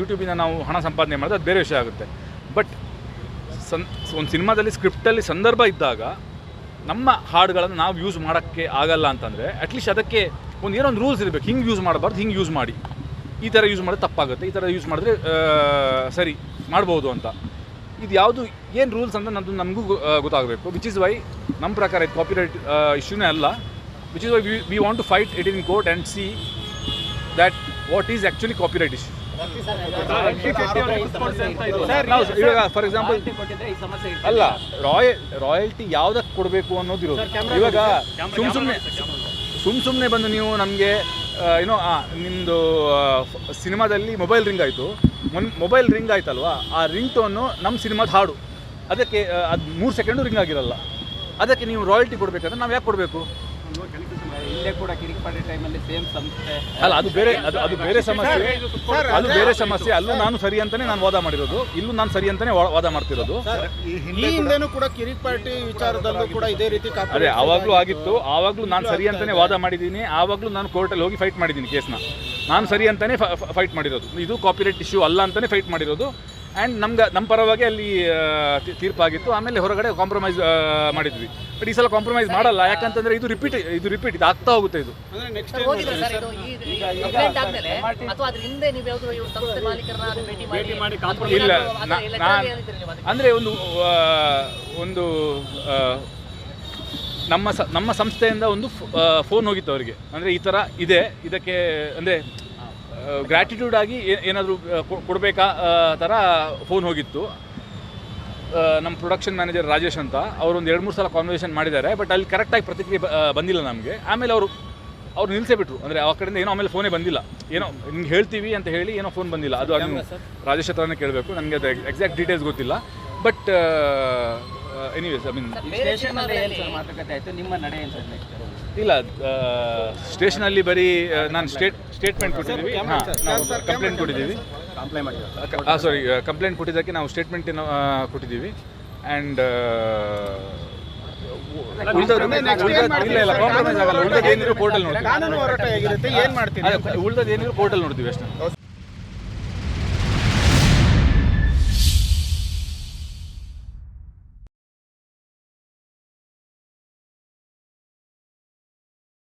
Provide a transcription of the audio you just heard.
ಯೂಟ್ಯೂಬಿಂದ ನಾವು ಹಣ ಸಂಪಾದನೆ ಮಾಡಿದ್ರೆ ಅದು ಬೇರೆ ವಿಷಯ ಆಗುತ್ತೆ. ಬಟ್ ಸನ್, ಒಂದು ಸಿನಿಮಾದಲ್ಲಿ ಸ್ಕ್ರಿಪ್ಟಲ್ಲಿ ಸಂದರ್ಭ ಇದ್ದಾಗ ನಮ್ಮ ಹಾಡುಗಳನ್ನು ನಾವು ಯೂಸ್ ಮಾಡೋಕ್ಕೆ ಆಗಲ್ಲ ಅಂತಂದರೆ ಅಟ್ಲೀಸ್ಟ್ ಅದಕ್ಕೆ ಒಂದು ಏನೋ ಒಂದು ರೂಲ್ಸ್ ಇರಬೇಕು. ಹಿಂಗೆ ಯೂಸ್ ಮಾಡಬಾರ್ದು, ಹಿಂಗೆ ಯೂಸ್ ಮಾಡಿ. ಈ ಥರ ಯೂಸ್ ಮಾಡಿದ್ರೆ ತಪ್ಪಾಗುತ್ತೆ, ಈ ಥರ ಯೂಸ್ ಮಾಡಿದ್ರೆ ಸರಿ, ಮಾಡ್ಬೋದು ಅಂತ. ಇದು ಯಾವುದು, ಏನು ರೂಲ್ಸ್ ಅಂತ ನಮ್ಮದು ನಮಗೂ ಗೊತ್ತಾಗಬೇಕು. ವಿಚ್ ಇಸ್ ವೈ ನಮ್ಮ ಪ್ರಕಾರ ಇದು ಕಾಪಿರೈಟ್ ಇಶ್ಯೂನೇ ಅಲ್ಲ. Which is why we want to fight it in court and see that what is actually copyright issue ಇವಾಗ ಫಾರ್ ಎಕ್ಸಾಂಪಲ್. ಅಲ್ಲ ರಾಯಲ್ ರಾಯಲ್ಟಿ ಯಾವ್ದಕ್ಕೆ ಕೊಡಬೇಕು ಅನ್ನೋದಿರೋದು. ಇವಾಗ ಸುಮ್ ಸುಮ್ನೆ ಸುಮ್ ಸುಮ್ನೆ ಬಂದು ನೀವು ನಮಗೆ ಏನೋ ನಿಮ್ಮದು ಸಿನಿಮಾದಲ್ಲಿ ಮೊಬೈಲ್ ರಿಂಗ್ ಆಯ್ತು. ಮೊನ್ ಮೊಬೈಲ್ ರಿಂಗ್ ಆಯ್ತಲ್ವಾ? ಆ ರಿಂಗ್ ಟೋನ್ ನಮ್ಮ ಸಿನಿಮಾದ ಹಾಡು. ಅದಕ್ಕೆ ಅದು ಮೂರು ಸೆಕೆಂಡು ರಿಂಗ್ ಆಗಿರಲ್ಲ. ಅದಕ್ಕೆ ನೀವು ರಾಯಲ್ಟಿ ಕೊಡ್ಬೇಕಂದ್ರೆ ನಾವು ಯಾಕೆ ಕೊಡಬೇಕು? ಇಲ್ಲೇ ಕೂಡ ಕಿರಿಕ್ಪಾಡಿ ಟೈಮಲ್ಲಿ ಸೇಮ್ ಸಂಸ್ಥೆ ಅಲ್ಲ ಅದು ಬೇರೆ ಅದು ಅದು ಬೇರೆ ಸಮಸ್ಯೆ. ಅದು ಬೇರೆ ಸಮಸ್ಯೆ. ಅಲ್ಲೂ ನಾನು ಸರಿ ಅಂತಾನೆ ನಾನು ವಾದ ಮಾಡಿರೋದು. ಇಲ್ಲೂ ನಾನು ಸರಿ ಅಂತಾನೆ ವಾದ ಮಾಡ್ತಿರೋದು. ಈ ಹಿಂದೆನೂ ಕೂಡ ಕಿರಿಕ್ ಪಾರ್ಟಿ ವಿಚಾರದಲ್ಲೂ ಕೂಡ ಇದೇ ರೀತಿ ಅದೇ ಆವಾಗಲೂ ಆಗಿತ್ತು. ಆವಾಗಲೂ ನಾನು ಸರಿ ಅಂತಾನೆ ವಾದ ಮಾಡಿದ್ದೀನಿ. ಆವಾಗಲೂ ನಾನು ಕೋರ್ಟಲ್ಲಿ ಹೋಗಿ ಫೈಟ್ ಮಾಡಿದ್ದೀನಿ ಕೇಸ್ನ. ನಾನು ಸರಿ ಅಂತಾನೆ ಫೈಟ್ ಮಾಡಿರೋದು. ಇದು ಕಾಪಿರೈಟ್ ಇಶ್ಯೂ ಅಲ್ಲ ಅಂತಾನೆ ಫೈಟ್ ಮಾಡಿರೋದು. ಆ್ಯಂಡ್ ನಮ್ಗೆ ನಮ್ಮ ಪರವಾಗಿ ಅಲ್ಲಿ ತೀರ್ಪಾಗಿತ್ತು. ಆಮೇಲೆ ಹೊರಗಡೆ ಕಾಂಪ್ರಮೈಸ್ ಮಾಡಿದ್ವಿ. ಬಟ್ ಈ ಸಲ ಕಾಂಪ್ರಮೈಸ್ ಮಾಡಲ್ಲ. ಯಾಕಂತಂದ್ರೆ ಇದು ರಿಪೀಟ್ ಇದು ರಿಪೀಟ್ ಇದು ಆಗ್ತಾ ಹೋಗುತ್ತೆ ಇದು. ಅಂದ್ರೆ ನೆಕ್ಸ್ಟ್ ಸರ್, ಇದು ಈ ಆದ್ಮೇಲೆ ಅಥವಾ ಅದ್ರ ಹಿಂದೆ ನೀವು ಯಾವ್ದು ಇವ್ರ ಸಂಸ್ಥೆ ಮಾಲೀಕರನ್ನ ಭೇಟಿ ಮಾಡಿ ಇಲ್ಲ ಅಂದ್ರೆ ಒಂದು ಒಂದು ನಮ್ಮ ಸ ನಮ್ಮ ಸಂಸ್ಥೆಯಿಂದ ಒಂದು ಫೋನ್ ಹೋಗಿತ್ತು ಅವರಿಗೆ. ಅಂದರೆ ಈ ಥರ ಇದೆ. ಇದಕ್ಕೆ ಅಂದರೆ ಗ್ರ್ಯಾಟಿಟ್ಯೂಡ್ ಆಗಿ ಏನಾದರೂ ಕೊಡಬೇಕಾ ಥರ ಫೋನ್ ಹೋಗಿತ್ತು. ನಮ್ಮ ಪ್ರೊಡಕ್ಷನ್ ಮ್ಯಾನೇಜರ್ ರಾಜೇಶ್ ಅಂತ ಅವರು ಒಂದು ಎರಡು ಮೂರು ಸಲ ಕಾನ್ವರ್ಸೇಷನ್ ಮಾಡಿದ್ದಾರೆ ಬಟ್ ಅಲ್ಲಿ ಕರೆಕ್ಟಾಗಿ ಪ್ರತಿಕ್ರಿಯೆ ಬಂದಿಲ್ಲ ನಮಗೆ. ಆಮೇಲೆ ಅವರು ಅವ್ರು ನಿಲ್ಲಿಸೇ ಬಿಟ್ಟರು ಅಂದರೆ ಆ ಕಡೆಯಿಂದ ಏನೋ ಆಮೇಲೆ ಫೋನೇ ಬಂದಿಲ್ಲ. ಏನೋ ನಿಮ್ಗೆ ಹೇಳ್ತೀವಿ ಅಂತ ಹೇಳಿ ಏನೋ ಫೋನ್ ಬಂದಿಲ್ಲ. ಅದು ಅದು ರಾಜೇಶ್ ಹತ್ರನೇ ಕೇಳಬೇಕು. ನನಗೆ ಅದು ಎಕ್ಸಾಕ್ಟ್ ಡೀಟೇಲ್ಸ್ ಗೊತ್ತಿಲ್ಲ. ಬಟ್ ಎನಿವೇಸ್ ಐ ಮೀನ್ ಮಾತುಕತೆ ಆಯ್ತು? ನಿಮ್ಮ ನಡೆ ಇಲ್ಲ ಸ್ಟೇಷನಲ್ಲಿ ಬರೀ ನಾನು ಸ್ಟೇಟ್ ಸ್ಟೇಟ್ಮೆಂಟ್ ಕೊಟ್ಟಿದ್ದೀವಿ. ಹಾಂ ನಾವು ಕಂಪ್ಲೇಂಟ್ ಕೊಟ್ಟಿದ್ದೀವಿ. ಸಾರಿ ಕಂಪ್ಲೇಂಟ್ ಕೊಟ್ಟಿದ್ದಕ್ಕೆ ನಾವು ಸ್ಟೇಟ್ಮೆಂಟ್ ಕೊಟ್ಟಿದ್ದೀವಿ. ಆ್ಯಂಡ್ ಕೋರ್ಟಲ್ಲಿ ನೋಡ್ತೀವಿ ಕಾನೂನು ಪೋರ್ಟಲ್ ನೋಡ್ತೀವಿ. ಅಷ್ಟೇ.